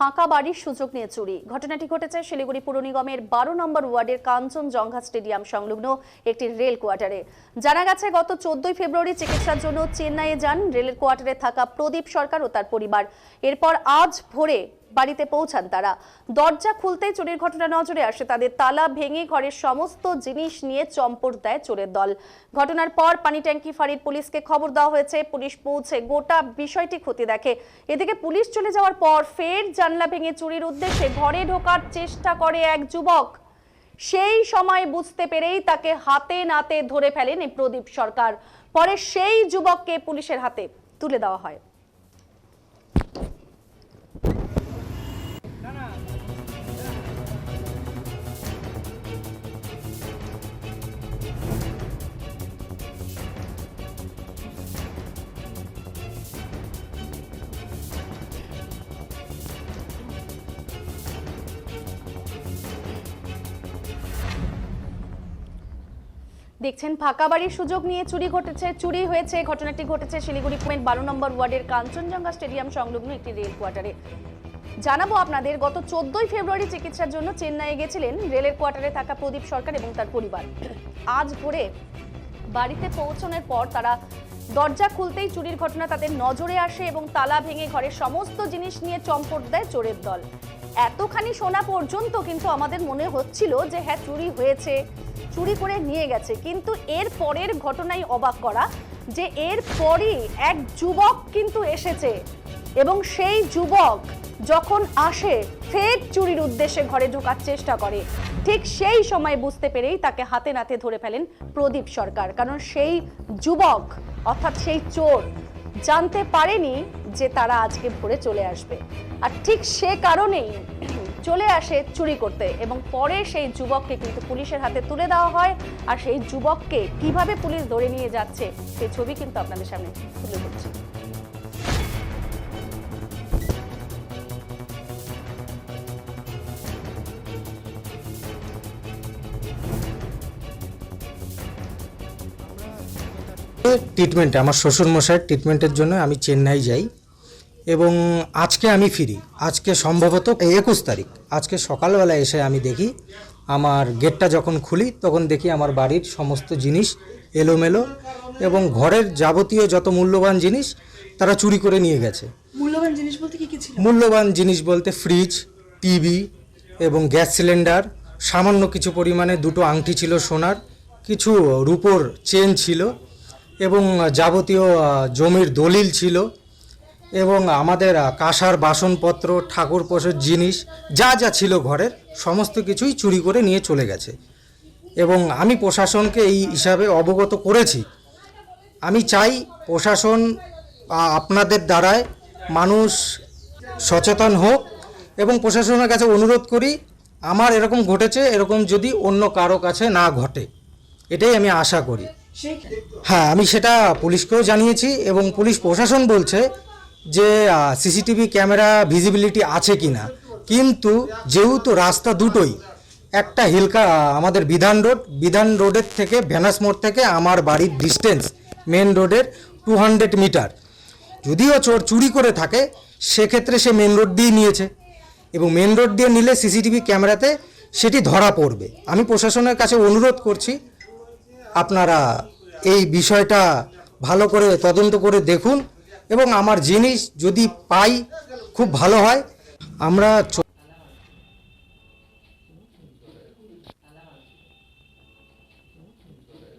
ফাঁকা বাড়ির সুযোগ নিয়ে চুরি। ঘটনাটি ঘটেছে শিলিগুড়ি পুর নিগমের বারো নম্বর ওয়ার্ডের কাঞ্চনজঙ্ঘা স্টেডিয়াম সংলগ্ন একটি রেল কোয়ার্টারে। জানা গেছে, গত চোদ্দই ফেব্রুয়ারি চিকিৎসার জন্য চেন্নাইয়ে যান। রেলের কোয়ার্টারে থাকা প্রদীপ সরকার ও তার পরিবার। এরপর আজ ভোরে বাড়িতে পৌঁছান তারা। দরজা খুলতেই চুরির ঘটনা নজরে আসে। তাদের তালা ভেঙে ঘরের সমস্ত জিনিস নিয়ে চম্পট দেয় চোরের দল। ঘটনার পর পানি ট্যাঙ্কি ফাঁড়ির পুলিশকে খবর দেওয়া হয়েছে। পুলিশ পৌঁছে গোটা বিষয়টি খতিয়ে দেখে। এদিকে পুলিশ চলে যাওয়ার পর ফের জানলা ভেঙে চুরির উদ্দেশ্যে ঘরে ঢোকার চেষ্টা করে এক যুবক। সেই সময় বুঝতে পেরেই তাকে হাতে নাতে ধরে ফেলেন প্রদীপ সরকার। পরে সেই যুবককে পুলিশের হাতে তুলে দেওয়া হয়। দেখছেন, ফাঁকা বাড়ির সুযোগ নিয়ে চুরি ঘটেছে, চুরি হয়েছে, ঘটনাটি ঘটেছে শিলিগুড়ি পয়েন্ট বারো নম্বর ওয়ার্ডের কাঞ্চনজঙ্ঘা স্টেডিয়াম সংলগ্ন একটি রেল কোয়ার্টারে জানাব আপনাদের, গত চোদ্দই ফেব্রুয়ারি চিকিৎসার জন্য চেন্নাইয়ে গেছিলেন রেলের কোয়ার্টারে থাকা প্রদীপ সরকার এবং তার পরিবার। আজ ভোরে বাড়িতে পৌঁছানোর পর তারা দরজা খুলতেই চুরির ঘটনা তাদের নজরে আসে এবং তালা ভেঙে ঘরের সমস্ত জিনিস নিয়ে চম্পট দেয় চোরের দল। এতখানি শোনা পর্যন্ত কিন্তু আমাদের মনে হচ্ছিল যে হ্যাঁ চুরি হয়েছে, চুরি করে নিয়ে গেছে। কিন্তু এর পরের ঘটনাই অবাক করা যে এর পরই এক যুবক কিন্তু এসেছে এবং সেই যুবক যখন আসে ফের চুরির উদ্দেশ্যে ঘরে ঢোকার চেষ্টা করে। ঠিক সেই সময় বুঝতে পেরেই তাকে হাতে নাতে ধরে ফেলেন প্রদীপ সরকার। কারণ সেই যুবক, অর্থাৎ সেই চোর, জানতে পারেনি যে তারা আজকে ভোরে চলে আসবে। আর ঠিক সে কারণেই চলে আসে চুরি করতে এবং পরে সেই যুবককে কিন্তু পুলিশের হাতে তুলে দেওয়া হয়। আর সেই যুবককে কীভাবে পুলিশ ধরে নিয়ে যাচ্ছে সেই ছবি কিন্তু আপনাদের সামনে তুলে ধরছি। ট্রিটমেন্টে আমার শ্বশুরমশাইয়ের ট্রিটমেন্টের জন্য আমি চেন্নাই যাই এবং আজকে আমি ফিরি। আজকে সম্ভবত একুশ তারিখ। আজকে সকালবেলা এসে আমি দেখি আমার গেটটা যখন খুলি তখন দেখি আমার বাড়ির সমস্ত জিনিস এলোমেলো এবং ঘরের যাবতীয় যত মূল্যবান জিনিস তারা চুরি করে নিয়ে গেছে। মূল্যবান জিনিস বলতে কি কি ছিল? মূল্যবান জিনিস বলতে ফ্রিজ টিভি এবং গ্যাস সিলিন্ডার সামান্য কিছু পরিমাণে দুটো আংটি ছিল সোনার কিছু রূপোর চেন ছিল এবং যাবতীয় জমির দলিল ছিল এবং আমাদের কাঁসার বাসনপত্র ঠাকুর পোষের জিনিস, যা যা ছিল ঘরের, সমস্ত কিছুই চুরি করে নিয়ে চলে গেছে। এবং আমি প্রশাসনকে এই হিসাবে অবগত করেছি। আমি চাই প্রশাসন আপনাদের দ্বারায় মানুষ সচেতন হোক এবং প্রশাসনের কাছে অনুরোধ করি, আমার এরকম ঘটেছে, এরকম যদি অন্য কারও কাছে না ঘটে, এটাই আমি আশা করি। হ্যাঁ আমি সেটা পুলিশকেও জানিয়েছি এবং পুলিশ প্রশাসন বলছে যে সিসিটিভি ক্যামেরা ভিজিবিলিটি আছে কি না কিন্তু যেহেতু রাস্তা দুটোই, একটা হিলকা আমাদের বিধান রোড, বিধান রোডের থেকে ভ্যানাস মোড় থেকে আমার বাড়ির ডিস্টেন্স মেন রোডের টু হান্ড্রেড মিটার যদিও চোর চুরি করে থাকে, সেক্ষেত্রে সে মেন রোড দিয়ে নিয়েছে। এবং মেন রোড দিয়ে নিলে সিসিটিভি ক্যামেরাতে সেটি ধরা পড়বে। আমি প্রশাসনের কাছে অনুরোধ করছি আপনারা এই বিষয়টা ভালো করে তদন্ত করে দেখুন এবং আমার জিনিস যদি পাই, খুব ভালো হয়। আমরা